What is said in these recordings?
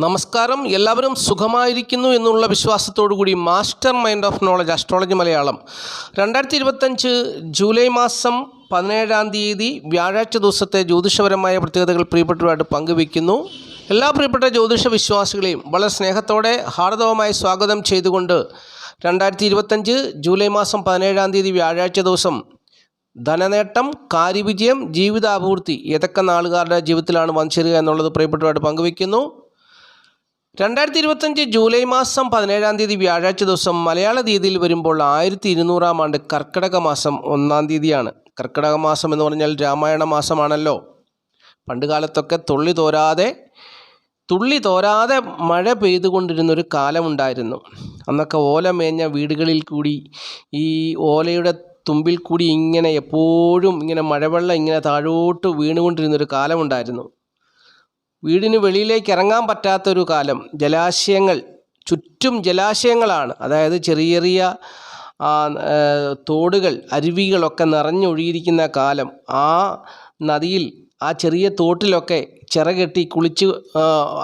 നമസ്കാരം. എല്ലാവരും സുഖമായിരിക്കുന്നു എന്നുള്ള കൂടി master mind of knowledge astrology Malayalam. രണ്ടായിരത്തി ഇരുപത്തഞ്ച് ജൂലൈ മാസം പതിനേഴാം തീയതി വ്യാഴാഴ്ച ദിവസത്തെ ജ്യോതിഷപരമായ പ്രത്യേകതകൾ പ്രിയപ്പെട്ടവരായിട്ട് പങ്കുവയ്ക്കുന്നു. എല്ലാ പ്രിയപ്പെട്ട ജ്യോതിഷ വിശ്വാസികളെയും വളരെ സ്നേഹത്തോടെ ഹാർദവമായി സ്വാഗതം ചെയ്തുകൊണ്ട് രണ്ടായിരത്തി ഇരുപത്തഞ്ച് ജൂലൈ മാസം പതിനേഴാം തീയതി വ്യാഴാഴ്ച ദിവസം ധനനേട്ടം കാര്യവിജയം ജീവിതാഭിവൃദ്ധി ഏതൊക്കെ നാളുകാരുടെ ജീവിതത്തിലാണ് വന്നു ചേരുക എന്നുള്ളത് പ്രിയപ്പെട്ടവരായിട്ട് പങ്കുവയ്ക്കുന്നു. രണ്ടായിരത്തി ഇരുപത്തഞ്ച് ജൂലൈ മാസം പതിനേഴാം തീയതി വ്യാഴാഴ്ച ദിവസം മലയാള തീയതിയിൽ വരുമ്പോൾ ആയിരത്തി ഇരുന്നൂറാം ആണ്ട് കർക്കിടക മാസം ഒന്നാം തീയതിയാണ്. കർക്കിടക മാസം എന്ന് പറഞ്ഞാൽ രാമായണ മാസമാണല്ലോ. പണ്ട് കാലത്തൊക്കെ തുള്ളി തോരാതെ തുള്ളി തോരാതെ മഴ പെയ്തുകൊണ്ടിരുന്നൊരു കാലമുണ്ടായിരുന്നു. അന്നൊക്കെ ഓല മേഞ്ഞ വീടുകളിൽ കൂടി ഈ ഓലയുടെ തുമ്പിൽ കൂടി ഇങ്ങനെ എപ്പോഴും ഇങ്ങനെ മഴവെള്ളം ഇങ്ങനെ താഴോട്ട് വീണുകൊണ്ടിരുന്നൊരു കാലമുണ്ടായിരുന്നു. വീടിന് വെളിയിലേക്ക് ഇറങ്ങാൻ പറ്റാത്തൊരു കാലം. ജലാശയങ്ങൾ ചുറ്റും ജലാശയങ്ങളാണ്. അതായത് ചെറിയ ചെറിയ തോടുകൾ അരുവികളൊക്കെ നിറഞ്ഞൊഴുകിയിരിക്കുന്ന കാലം. ആ നദിയിൽ ആ ചെറിയ തോട്ടിലൊക്കെ ചിറകെട്ടി കുളിച്ച്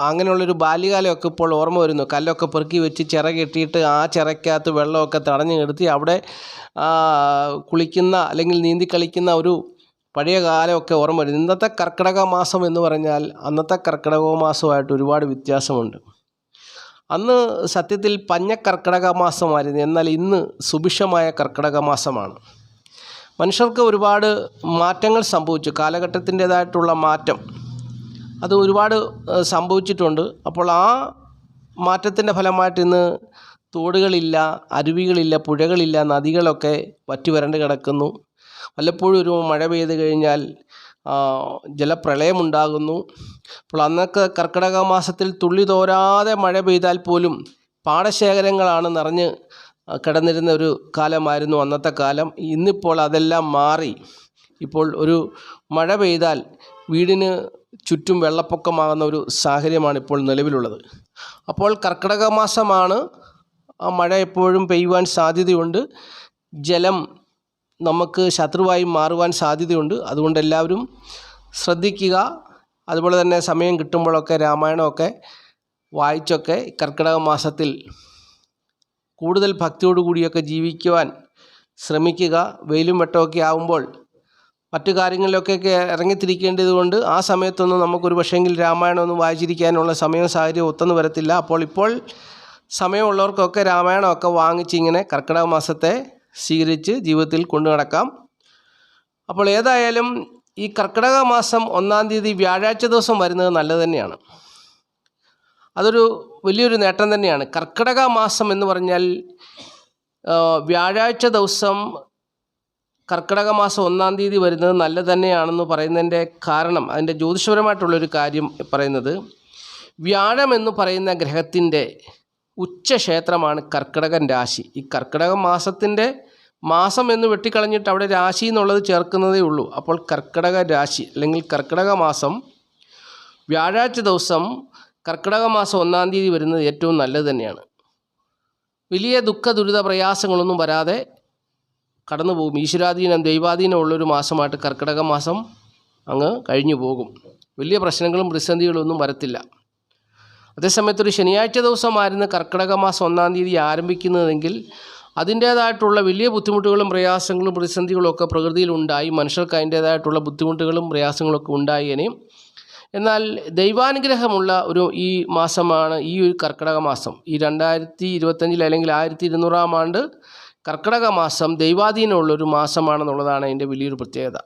അങ്ങനെയുള്ളൊരു ബാല്യകാലമൊക്കെ ഇപ്പോൾ ഓർമ്മ വരുന്നു. കല്ലൊക്കെ പെറുക്കി വെച്ച് ചിറകെട്ടിയിട്ട് ആ ചിറയ്ക്കകത്ത് വെള്ളമൊക്കെ തടഞ്ഞു നിർത്തി അവിടെ കുളിക്കുന്ന അല്ലെങ്കിൽ നീന്തി കളിക്കുന്ന ഒരു പഴയ കാലമൊക്കെ ഓർമ്മ വരുന്നു ഇന്നത്തെ കർക്കിടക മാസം എന്ന് പറഞ്ഞാൽ അന്നത്തെ കർക്കിടക മാസമായിട്ട് ഒരുപാട് വ്യത്യാസമുണ്ട്. അന്ന് സത്യത്തിൽ പഞ്ഞ കർക്കിടക മാസമായിരുന്നു. എന്നാൽ ഇന്ന് സുഭിക്ഷമായ കർക്കിടക മാസമാണ്. മനുഷ്യർക്ക് ഒരുപാട് മാറ്റങ്ങൾ സംഭവിച്ചു. കാലഘട്ടത്തിന്റേതായിട്ടുള്ള മാറ്റം അത് ഒരുപാട് സംഭവിച്ചിട്ടുണ്ട്. അപ്പോൾ ആ മാറ്റത്തിന്റെ ഫലമായിട്ട് ഇന്ന് തോടുകളില്ല അരുവികളില്ല പുഴകളില്ല നദികളൊക്കെ വറ്റി വരണ്ട് കിടക്കുന്നു. വല്ലപ്പോഴും ഒരു മഴ പെയ്ത് കഴിഞ്ഞാൽ ജലപ്രളയമുണ്ടാകുന്നു. അപ്പോൾ അന്നൊക്കെ കർക്കിടക മാസത്തിൽ തുള്ളി തോരാതെ മഴ പെയ്താൽ പോലും പാടശേഖരങ്ങളാണ് നിറഞ്ഞ് കിടന്നിരുന്ന ഒരു കാലമായിരുന്നു അന്നത്തെ കാലം. ഇന്നിപ്പോൾ അതെല്ലാം മാറി. ഇപ്പോൾ ഒരു മഴ പെയ്താൽ വീടിന് ചുറ്റും വെള്ളപ്പൊക്കമാകുന്ന ഒരു സാഹചര്യമാണ് ഇപ്പോൾ നിലവിലുള്ളത്. അപ്പോൾ കർക്കിടക മാസമാണ് ആ മഴ എപ്പോഴും പെയ്യുവാൻ സാധ്യതയുണ്ട്. ജലം നമുക്ക് ശത്രുവായി മാറുവാൻ സാധ്യതയുണ്ട്. അതുകൊണ്ട് എല്ലാവരും ശ്രദ്ധിക്കുക. അതുപോലെ തന്നെ സമയം കിട്ടുമ്പോഴൊക്കെ രാമായണമൊക്കെ വായിച്ചൊക്കെ കർക്കിടക മാസത്തിൽ കൂടുതൽ ഭക്തിയോടു കൂടിയൊക്കെ ജീവിക്കുവാൻ ശ്രമിക്കുക. വെയിലും വെട്ടമൊക്കെ ആകുമ്പോൾ മറ്റു കാര്യങ്ങളിലൊക്കെ ഇറങ്ങിത്തിരിക്കേണ്ടത് കൊണ്ട് ആ സമയത്തൊന്നും നമുക്കൊരു പക്ഷേങ്കിൽ രാമായണം ഒന്നും വായിച്ചിരിക്കാനുള്ള സമയവും സാഹചര്യവും ഒത്തൊന്നു വരത്തില്ല. അപ്പോൾ ഇപ്പോൾ സമയമുള്ളവർക്കൊക്കെ രാമായണമൊക്കെ വാങ്ങിച്ച് ഇങ്ങനെ കർക്കിടക മാസത്തെ സ്വീകരിച്ച് ജീവിതത്തിൽ കൊണ്ടു നടക്കാം. അപ്പോൾ ഏതായാലും ഈ കർക്കിടക മാസം ഒന്നാം തീയതി വ്യാഴാഴ്ച ദിവസം വരുന്നത് നല്ലത് തന്നെയാണ്. അതൊരു വലിയൊരു നേട്ടം തന്നെയാണ്. കർക്കിടക മാസം എന്ന് പറഞ്ഞാൽ വ്യാഴാഴ്ച ദിവസം കർക്കിടക മാസം ഒന്നാം തീയതി വരുന്നത് നല്ലത് തന്നെയാണെന്ന് പറയുന്നതിന്റെ കാരണം അതിന്റെ ജ്യോതിഷപരമായിട്ടുള്ളൊരു കാര്യം പറയുന്നത് വ്യാഴം എന്ന് പറയുന്ന ഗ്രഹത്തിന്റെ ഉച്ചക്ഷേത്രമാണ് കർക്കിടകൻ രാശി. ഈ കർക്കിടക മാസത്തിന്റെ മാസം എന്ന് വെട്ടിക്കളഞ്ഞിട്ട് അവിടെ രാശി എന്നുള്ളത് ചേർക്കുന്നതേ ഉള്ളൂ. അപ്പോൾ കർക്കിടക രാശി അല്ലെങ്കിൽ കർക്കിടക മാസം വ്യാഴാഴ്ച ദിവസം കർക്കിടക മാസം ഒന്നാം തീയതി വരുന്നത് ഏറ്റവും നല്ലത് തന്നെയാണ്. വലിയ ദുഃഖ ദുരിത പ്രയാസങ്ങളൊന്നും വരാതെ കടന്നു പോകും. ഈശ്വരാധീനം ദൈവാധീനം ഉള്ളൊരു മാസമായിട്ട് കർക്കിടക മാസം അങ്ങ് കഴിഞ്ഞു പോകും. വലിയ പ്രശ്നങ്ങളും പ്രതിസന്ധികളും ഒന്നും വരത്തില്ല. അതേസമയത്ത് ഒരു ശനിയാഴ്ച ദിവസമായിരുന്നു കർക്കിടക മാസം ഒന്നാം തീയതി ആരംഭിക്കുന്നതെങ്കിൽ അതിന്റേതായിട്ടുള്ള വലിയ ബുദ്ധിമുട്ടുകളും പ്രയാസങ്ങളും പ്രതിസന്ധികളും ഒക്കെ പ്രകൃതിയിലുണ്ടായി മനുഷ്യർക്ക് അതിന്റേതായിട്ടുള്ള ബുദ്ധിമുട്ടുകളും പ്രയാസങ്ങളൊക്കെ ഉണ്ടായേനെ എന്നാൽ ദൈവാനുഗ്രഹമുള്ള ഒരു ഈ മാസമാണ് ഈ ഒരു കർക്കിടക മാസം. ഈ രണ്ടായിരത്തി ഇരുപത്തഞ്ചിൽ അല്ലെങ്കിൽ ആയിരത്തി ഇരുന്നൂറാം ആണ്ട് കർക്കിടക മാസം ദൈവാധീനമുള്ള ഒരു മാസമാണെന്നുള്ളതാണ് അതിന്റെ വലിയൊരു പ്രത്യേകത.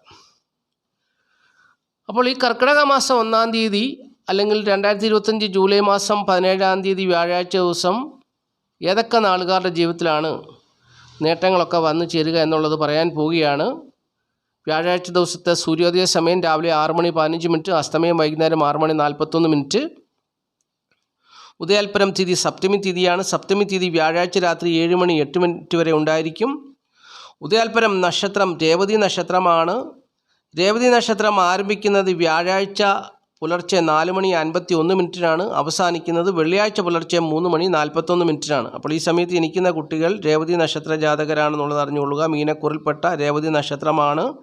അപ്പോൾ ഈ കർക്കിടക മാസം ഒന്നാം തീയതി അല്ലെങ്കിൽ രണ്ടായിരത്തി ഇരുപത്തഞ്ച് ജൂലൈ മാസം പതിനേഴാം തീയതി വ്യാഴാഴ്ച ദിവസം ഏതൊക്കെ നാളുകാരുടെ ജീവിതത്തിലാണ് നേട്ടങ്ങളൊക്കെ വന്നു ചേരുക എന്നുള്ളത് പറയാൻ പോവുകയാണ്. വ്യാഴാഴ്ച ദിവസത്തെ സൂര്യോദയ സമയം രാവിലെ ആറ് മണി പതിനഞ്ച് മിനിറ്റ് അസ്തമയം വൈകുന്നേരം ആറ് മണി നാൽപ്പത്തൊന്ന് മിനിറ്റ്. ഉദയാൽപരം തിഥി സപ്തമി തിഥിയാണ്. സപ്തമി തിഥി വ്യാഴാഴ്ച രാത്രി ഏഴ് മണി എട്ട് മിനിറ്റ് വരെ ഉണ്ടായിരിക്കും. ഉദയാൽപരം നക്ഷത്രം രേവതി നക്ഷത്രമാണ്. രേവതി നക്ഷത്രം ആരംഭിക്കുന്നത് വ്യാഴാഴ്ച പുലർച്ചെ നാല് മണി അൻപത്തി ഒന്ന് മിനിറ്റിനാണ് അവസാനിക്കുന്നത്. വെള്ളിയാഴ്ച പുലർച്ചെ മൂന്ന് മണി നാൽപ്പത്തൊന്ന് മിനിറ്റിനാണ്. അപ്പോൾ ഈ സമയത്ത് ജനിക്കുന്ന കുട്ടികൾ രേവതി നക്ഷത്ര ജാതകരാണെന്നുള്ളത് അറിഞ്ഞുകൊള്ളുക. മീനക്കുറിൽപ്പെട്ട രേവതി നക്ഷത്രമാണ്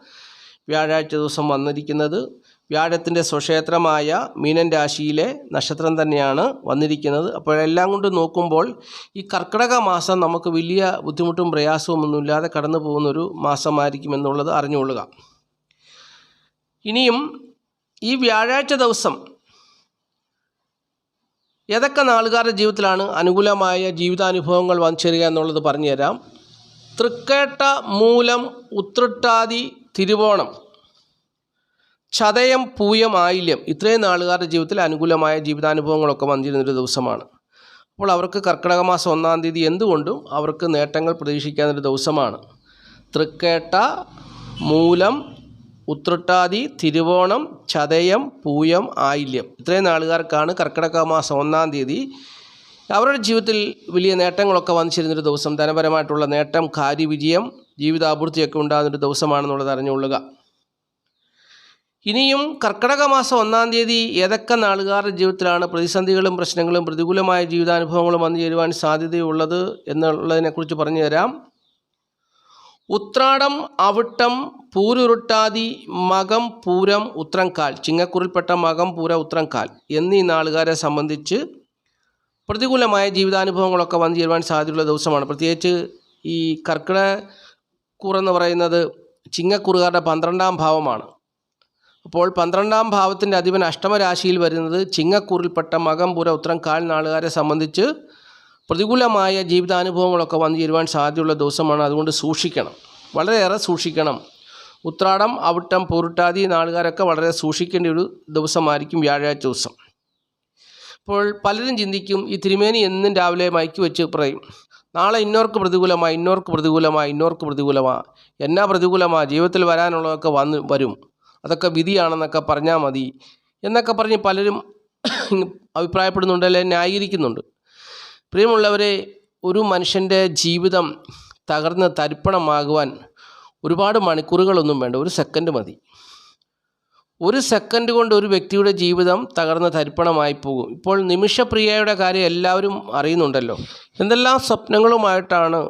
വ്യാഴാഴ്ച ദിവസം വന്നിരിക്കുന്നത്. വ്യാഴത്തിന്റെ സ്വക്ഷേത്രമായ മീനൻ രാശിയിലെ നക്ഷത്രം തന്നെയാണ് വന്നിരിക്കുന്നത്. അപ്പോൾ എല്ലാം കൊണ്ട് നോക്കുമ്പോൾ ഈ കർക്കിടക മാസം നമുക്ക് വലിയ ബുദ്ധിമുട്ടും പ്രയാസവും ഒന്നുമില്ലാതെ കടന്നു പോകുന്നൊരു മാസമായിരിക്കും എന്നുള്ളത് അറിഞ്ഞുകൊള്ളുക. ഇനിയും ഈ വ്യാഴാഴ്ച ദിവസം ഏതൊക്കെ നാളുകാരുടെ ജീവിതത്തിലാണ് അനുകൂലമായ ജീവിതാനുഭവങ്ങൾ വന്നു ചേരുക എന്നുള്ളത് പറഞ്ഞുതരാം. തൃക്കേട്ട മൂലം ഉത്രട്ടാതി തിരുവോണം. ചതയം പൂയം ആയില്യം. ഇത്രയും നാളുകാരുടെ ജീവിതത്തിൽ അനുകൂലമായ ജീവിതാനുഭവങ്ങളൊക്കെ വന്നിരുന്നൊരു ദിവസമാണ്. അപ്പോൾ അവർക്ക് കർക്കിടക മാസം ഒന്നാം തീയതി എന്തുകൊണ്ടും അവർക്ക് നേട്ടങ്ങൾ പ്രതീക്ഷിക്കാവുന്നൊരു ദിവസമാണ്. തൃക്കേട്ട മൂലം ഉത്രട്ടാതി തിരുവോണം ചതയം പൂയം ആയില്യം. ഇത്രയും നാളുകാർക്കാണ് കർക്കിടക മാസം ഒന്നാം തീയതി. അവരുടെ ജീവിതത്തിൽ വലിയ നേട്ടങ്ങളൊക്കെ വന്നിച്ചിരുന്നൊരു ചേരുന്നൊരു ദിവസം. ധനപരമായിട്ടുള്ള നേട്ടം കാര്യവിജയം ജീവിതാപൂർത്തിയൊക്കെ ഉണ്ടാകുന്നൊരു ദിവസമാണെന്നുള്ളത് അറിഞ്ഞുകൊള്ളുക. ഇനിയും കർക്കിടക മാസം ഒന്നാം തീയതി ഏതൊക്കെ നാളുകാരുടെ ജീവിതത്തിലാണ് പ്രതിസന്ധികളും പ്രശ്നങ്ങളും പ്രതികൂലമായ ജീവിതാനുഭവങ്ങളും വന്നു ചേരുവാൻ സാധ്യതയുള്ളത് എന്നുള്ളതിനെക്കുറിച്ച് പറഞ്ഞു തരാം ഉത്രാടം അവിട്ടം പൂരുരുട്ടാതി മകം പൂരം ഉത്രംകാൽ ചിങ്ങക്കുറിൽപ്പെട്ട മകം പൂര ഉത്രംകാൽ എന്നീ നാളുകാരെ സംബന്ധിച്ച് പ്രതികൂലമായ ജീവിതാനുഭവങ്ങളൊക്കെ വന്നു ചേരുവാൻ സാധ്യതയുള്ള ദിവസമാണ്. പ്രത്യേകിച്ച് ഈ കർക്കിട കൂറെന്ന് പറയുന്നത് ചിങ്ങക്കുറുകാരുടെ പന്ത്രണ്ടാം ഭാവമാണ്. അപ്പോൾ പന്ത്രണ്ടാം ഭാവത്തിന്റെ അധിപൻ അഷ്ടമരാശിയിൽ വരുന്നത് ചിങ്ങക്കൂറിൽപ്പെട്ട മകം പുര ഉത്തരം കാൽ നാളുകാരെ സംബന്ധിച്ച് പ്രതികൂലമായ ജീവിതാനുഭവങ്ങളൊക്കെ വന്നു ചേരുവാൻ സാധ്യതയുള്ള ദിവസമാണ് അതുകൊണ്ട് സൂക്ഷിക്കണം. വളരെയേറെ സൂക്ഷിക്കണം. ഉത്രാടം അവിട്ടം പൊരുട്ടാതി നാളുകാരൊക്കെ വളരെ സൂക്ഷിക്കേണ്ട ഒരു ദിവസമായിരിക്കും വ്യാഴാഴ്ച ദിവസം. അപ്പോൾ പലരും ചിന്തിക്കും ഈ തിരുമേനി എന്നും രാവിലെ മയക്കി വെച്ച് പറയും. നാളെ ഇന്നോർക്ക് പ്രതികൂലമായി ഇന്നോർക്ക് പ്രതികൂലമായി ഇന്നോർക്ക് പ്രതികൂലമാണ് എന്നാ പ്രതികൂലമാണ് ജീവിതത്തിൽ വരാനുള്ളതൊക്കെ വന്ന് വരും. അതൊക്കെ വിധിയാണെന്നൊക്കെ പറഞ്ഞാൽ മതി. എന്നൊക്കെ പറഞ്ഞ് പലരും അഭിപ്രായപ്പെടുന്നുണ്ട് അല്ലെങ്കിൽ ന്യായീകരിക്കുന്നുണ്ട്. പ്രിയമുള്ളവരെ ഒരു മനുഷ്യന്റെ ജീവിതം തകർന്ന് തരിപ്പണമാകുവാൻ ഒരുപാട് മണിക്കൂറുകളൊന്നും വേണ്ട. ഒരു സെക്കൻഡ് മതി. ഒരു സെക്കൻഡ് കൊണ്ട് ഒരു വ്യക്തിയുടെ ജീവിതം തകർന്ന് തരിപ്പണമായി പോകും. ഇപ്പോൾ നിമിഷപ്രിയയുടെ കാര്യം എല്ലാവരും അറിയുന്നുണ്ടല്ലോ. എന്തെല്ലാം സ്വപ്നങ്ങളുമായിട്ടാണ്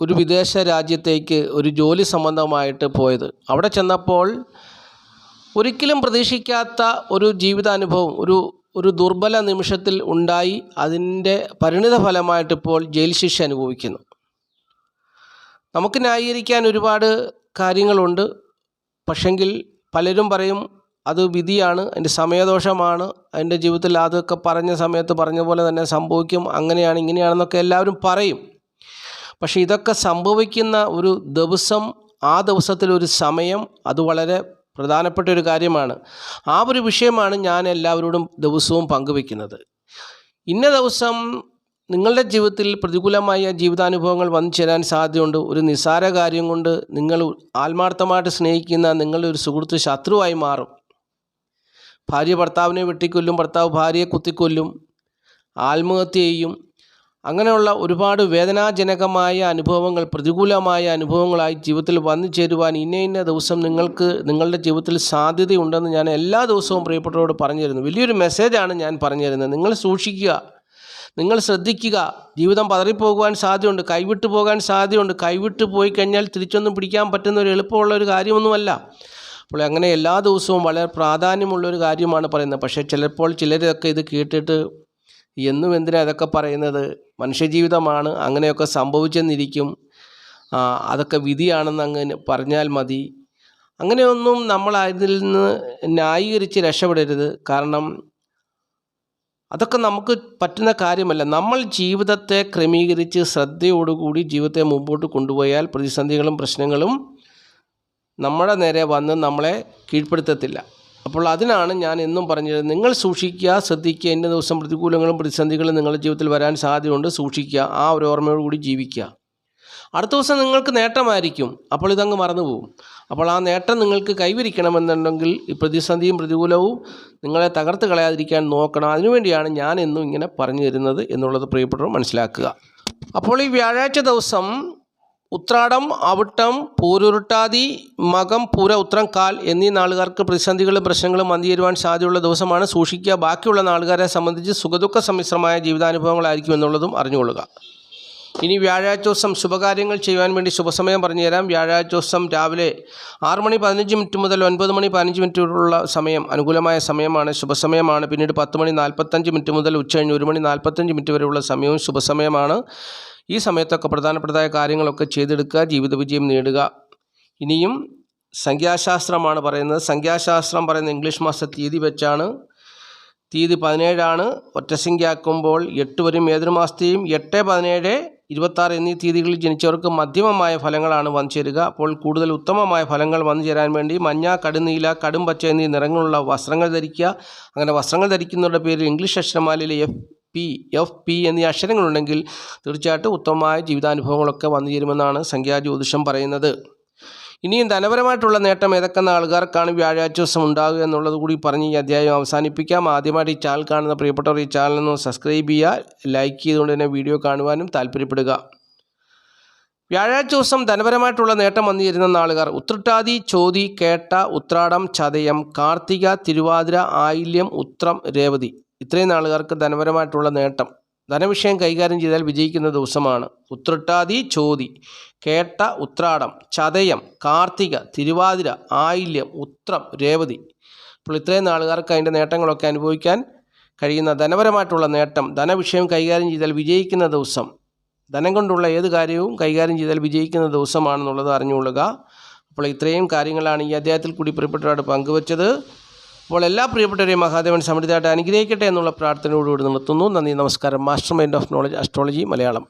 ഒരു വിദേശ രാജ്യത്തേക്ക് ഒരു ജോലി സംബന്ധമായിട്ട് പോയത്. അവിടെ ചെന്നപ്പോൾ ഒരിക്കലും പ്രതീക്ഷിക്കാത്ത ഒരു ജീവിതാനുഭവം ഒരു ഒരു ദുർബല നിമിഷത്തിൽ ഉണ്ടായി അതിന്റെ പരിണിത ഫലമായിട്ടിപ്പോൾ ജയിൽ ശിക്ഷ അനുഭവിക്കുന്നു. നമുക്ക് ന്യായീകരിക്കാൻ ഒരുപാട് കാര്യങ്ങളുണ്ട്. പക്ഷെങ്കിൽ പലരും പറയും അത് വിധിയാണ് അതിന്റെ സമയദോഷമാണ് അതിന്റെ ജീവിതത്തിൽ അതൊക്കെ പറഞ്ഞ സമയത്ത് പറഞ്ഞ പോലെ തന്നെ സംഭവിക്കും അങ്ങനെയാണ് ഇങ്ങനെയാണെന്നൊക്കെ എല്ലാവരും പറയും. പക്ഷേ ഇതൊക്കെ സംഭവിക്കുന്ന ഒരു ദിവസം ആ ദിവസത്തിലൊരു സമയം അത് വളരെ പ്രധാനപ്പെട്ട ഒരു കാര്യമാണ്. ആ ഒരു വിഷയമാണ് ഞാൻ എല്ലാവരോടും ദിവസവും പങ്കുവെക്കുന്നത്. ഇന്ന ദിവസം നിങ്ങളുടെ ജീവിതത്തിൽ പ്രതികൂലമായ ജീവിതാനുഭവങ്ങൾ വന്നു ചേരാൻ സാധ്യതയുണ്ട്. ഒരു നിസ്സാര കാര്യം കൊണ്ട് നിങ്ങൾ ആത്മാർത്ഥമായിട്ട് സ്നേഹിക്കുന്ന നിങ്ങളുടെ ഒരു സുഹൃത്ത് ശത്രുവായി മാറും. ഭാര്യ ഭർത്താവിനെ വെട്ടിക്കൊല്ലും ഭർത്താവ് ഭാര്യയെ കുത്തിക്കൊല്ലും ആത്മഹത്യ ചെയ്യും അങ്ങനെയുള്ള ഒരുപാട് വേദനാജനകമായ അനുഭവങ്ങൾ പ്രതികൂലമായ അനുഭവങ്ങളായി ജീവിതത്തിൽ വന്നു ചേരുവാൻ ഇന്ന ഇന്ന ദിവസം നിങ്ങൾക്ക് നിങ്ങളുടെ ജീവിതത്തിൽ സാധ്യതയുണ്ടെന്ന് ഞാൻ എല്ലാ ദിവസവും പ്രിയപ്പെട്ടവരോട് പറഞ്ഞു തരുന്നു വലിയൊരു മെസ്സേജാണ് ഞാൻ പറഞ്ഞു തരുന്നത് നിങ്ങൾ സൂക്ഷിക്കുക. നിങ്ങൾ ശ്രദ്ധിക്കുക. ജീവിതം പതറിപ്പോകുവാൻ സാധ്യതയുണ്ട്. കൈവിട്ടു പോകാൻ സാധ്യതയുണ്ട്. കൈവിട്ട് പോയി കഴിഞ്ഞാൽ തിരിച്ചൊന്നും പിടിക്കാൻ പറ്റുന്ന ഒരു എളുപ്പമുള്ള ഒരു കാര്യമൊന്നുമല്ല. അപ്പോൾ അങ്ങനെ എല്ലാ ദിവസവും വളരെ പ്രാധാന്യമുള്ള ഒരു കാര്യമാണ് പറയുന്നത്. പക്ഷേ ചിലപ്പോൾ ചിലരൊക്കെ ഇത് കേട്ടിട്ട് എന്നും എന്തിനാ ഇതൊക്കെ പറയുന്നത്? മനുഷ്യജീവിതമാണ് അങ്ങനെയൊക്കെ സംഭവിച്ചെന്നിരിക്കും. അതൊക്കെ വിധിയാണെന്ന് അങ്ങ് പറഞ്ഞാൽ മതി. അങ്ങനെയൊന്നും നമ്മൾ അതിൽ നിന്ന് ന്യായീകരിച്ച് രക്ഷപ്പെടരുത്. കാരണം അതൊക്കെ നമുക്ക് പറ്റുന്ന കാര്യമല്ല. നമ്മൾ ജീവിതത്തെ ക്രമീകരിച്ച് ശ്രദ്ധയോടുകൂടി ജീവിതത്തെ മുമ്പോട്ട് കൊണ്ടുപോയാൽ പ്രതിസന്ധികളും പ്രശ്നങ്ങളും നമ്മുടെ നേരെ വന്ന് നമ്മളെ കീഴ്പ്പെടുത്തത്തില്ല. അപ്പോൾ അതിനാണ് ഞാൻ എന്നും പറഞ്ഞത് നിങ്ങൾ സൂക്ഷിക്കുക ശ്രദ്ധിക്കുക ഇന്ന ദിവസം പ്രതികൂലങ്ങളും പ്രതിസന്ധികളും നിങ്ങളുടെ ജീവിതത്തിൽ വരാൻ സാധ്യതയുണ്ട് സൂക്ഷിക്കുക ആ ഒരു ഓർമ്മയോടുകൂടി ജീവിക്കുക. അടുത്ത ദിവസം നിങ്ങൾക്ക് നേട്ടമായിരിക്കും അപ്പോൾ ഇതങ്ങ് മറന്നുപോകും. അപ്പോൾ ആ നേട്ടം നിങ്ങൾക്ക് കൈവരിക്കണമെന്നുണ്ടെങ്കിൽ ഈ പ്രതിസന്ധിയും പ്രതികൂലവും നിങ്ങളെ തകർത്ത് കളയാതിരിക്കാൻ നോക്കണം. അതിനുവേണ്ടിയാണ് ഞാൻ എന്നും ഇങ്ങനെ പറഞ്ഞു തരുന്നത് എന്നുള്ളത് പ്രിയപ്പെട്ടവർ മനസ്സിലാക്കുക. അപ്പോൾ ഈ വ്യാഴാഴ്ച ദിവസം ഉത്രാടം അവിട്ടം പൂരുരുട്ടാതി മകം പൂര ഉത്രം കാൽ എന്നീ നാളുകാർക്ക് പ്രതിസന്ധികളും പ്രശ്നങ്ങളും വന്നു ചേരുവാൻ സാധ്യതയുള്ള ദിവസമാണ് സൂക്ഷിക്കുക. ബാക്കിയുള്ള നാളുകാരെ സംബന്ധിച്ച് സുഖദുഃഖ സമ്മിശ്രമായ ജീവിതാനുഭവങ്ങളായിരിക്കും എന്നുള്ളതും അറിഞ്ഞുകൊള്ളുക. ഇനി വ്യാഴാഴ്ച ദിവസം ശുഭകാര്യങ്ങൾ ചെയ്യാൻ വേണ്ടി ശുഭസമയം പറഞ്ഞുതരാം. വ്യാഴാഴ്ച ദിവസം രാവിലെ ആറ് മണി പതിനഞ്ച് മിനിറ്റ് മുതൽ ഒൻപത് മണി പതിനഞ്ച് മിനിറ്റ് വരെയുള്ള സമയം അനുകൂലമായ സമയമാണ്. ശുഭസമയമാണ്. പിന്നീട് പത്ത് മണി നാൽപ്പത്തഞ്ച് മിനിറ്റ് മുതൽ ഉച്ചകഴിഞ്ഞ് ഒരു മണി നാൽപ്പത്തഞ്ച് മിനിറ്റ് വരെയുള്ള സമയവും ശുഭസമയമാണ്. ഈ സമയത്തൊക്കെ പ്രധാനപ്പെട്ടതായ കാര്യങ്ങളൊക്കെ ചെയ്തെടുക്കുക ജീവിത വിജയം നേടുക. ഇനിയും സംഖ്യാശാസ്ത്രമാണ് പറയുന്നത്. സംഖ്യാശാസ്ത്രം പറയുന്ന ഇംഗ്ലീഷ് മാസ തീയതി വെച്ചാണ്. തീയതി പതിനേഴാണ്. ഒറ്റസംഖ്യയാക്കുമ്പോൾ എട്ട് വരും ഏതൊരു മാസത്തെയും എട്ട് പതിനേഴ് ഇരുപത്താറ് എന്നീ തീയതികളിൽ ജനിച്ചവർക്ക് മധ്യമമായ ഫലങ്ങളാണ് വന്നു ചേരുക. അപ്പോൾ കൂടുതൽ ഉത്തമമായ ഫലങ്ങൾ വന്നു ചേരാൻ വേണ്ടി മഞ്ഞ കടുനീല കടും പച്ച എന്നീ നിറങ്ങളുള്ള വസ്ത്രങ്ങൾ ധരിക്കുക. അങ്ങനെ വസ്ത്രങ്ങൾ ധരിക്കുന്നവരുടെ പേരിൽ ഇംഗ്ലീഷ് അക്ഷരമാലയിലെ എഫ് പി എഫ് പി എന്നീ അക്ഷരങ്ങളുണ്ടെങ്കിൽ തീർച്ചയായിട്ടും ഉത്തമമായ ജീവിതാനുഭവങ്ങളൊക്കെ വന്നു ചേരുമെന്നാണ് സംഖ്യാജ്യോതിഷം പറയുന്നത്. ഇനിയും ധനപരമായിട്ടുള്ള നേട്ടം ഏതൊക്കെ ആൾക്കാർക്കാണ് വ്യാഴാഴ്ച ദിവസം ഉണ്ടാകുക എന്നുള്ളത് കൂടി പറഞ്ഞ് ഈ അധ്യായം അവസാനിപ്പിക്കാം. ആദ്യമായിട്ട് ഈ ചാനൽ കാണുന്ന പ്രിയപ്പെട്ടവർ ഈ ചാനൽ ഒന്ന് സബ്സ്ക്രൈബ് ചെയ്യുക ലൈക്ക് ചെയ്തുകൊണ്ട് തന്നെ വീഡിയോ കാണുവാനും താല്പര്യപ്പെടുക. വ്യാഴാഴ്ച ദിവസം ധനപരമായിട്ടുള്ള നേട്ടം വന്നു ചേരുന്ന നാളുകാർ ഉത്രട്ടാതി ചോതി കേട്ട ഉത്രാടം ചതയം കാർത്തിക തിരുവാതിര ആയില്യം ഉത്രം രേവതി. ഇത്രയും നാളുകാർക്ക് ധനപരമായിട്ടുള്ള നേട്ടം. ധനവിഷയം കൈകാര്യം ചെയ്താൽ വിജയിക്കുന്ന ദിവസമാണ്. ഉത്രട്ടാതി ചോതി. കേട്ട ഉത്രാടം. ചതയം. കാർത്തിക. തിരുവാതിര. ആയില്യം. ഉത്രം. രേവതി. അപ്പോൾ ഇത്രയും നാളുകാർക്ക് അതിന്റെ നേട്ടങ്ങളൊക്കെ അനുഭവിക്കാൻ കഴിയുന്ന ധനപരമായിട്ടുള്ള നേട്ടം. ധനവിഷയം കൈകാര്യം ചെയ്താൽ വിജയിക്കുന്ന ദിവസം. ധനം കൊണ്ടുള്ള ഏത് കാര്യവും കൈകാര്യം ചെയ്താൽ വിജയിക്കുന്ന ദിവസമാണെന്നുള്ളത് അറിഞ്ഞുകൊള്ളുക. അപ്പോൾ ഇത്രയും കാര്യങ്ങളാണ് ഈ അദ്ദേഹത്തിൽ കൂടി പ്രിയപ്പെട്ടവരോട് പങ്കുവച്ചത്. അപ്പോൾ എല്ലാ പ്രിയപ്പെട്ടവരെയും മഹാദേവൻ സമൃദ്ധിയായിട്ട് അനുഗ്രഹിക്കട്ടെ എന്നുള്ള പ്രാർത്ഥനയോടുകൂടി നിർത്തുന്നു. നന്ദി നമസ്കാരം. Master mind of knowledge astrology Malayalam.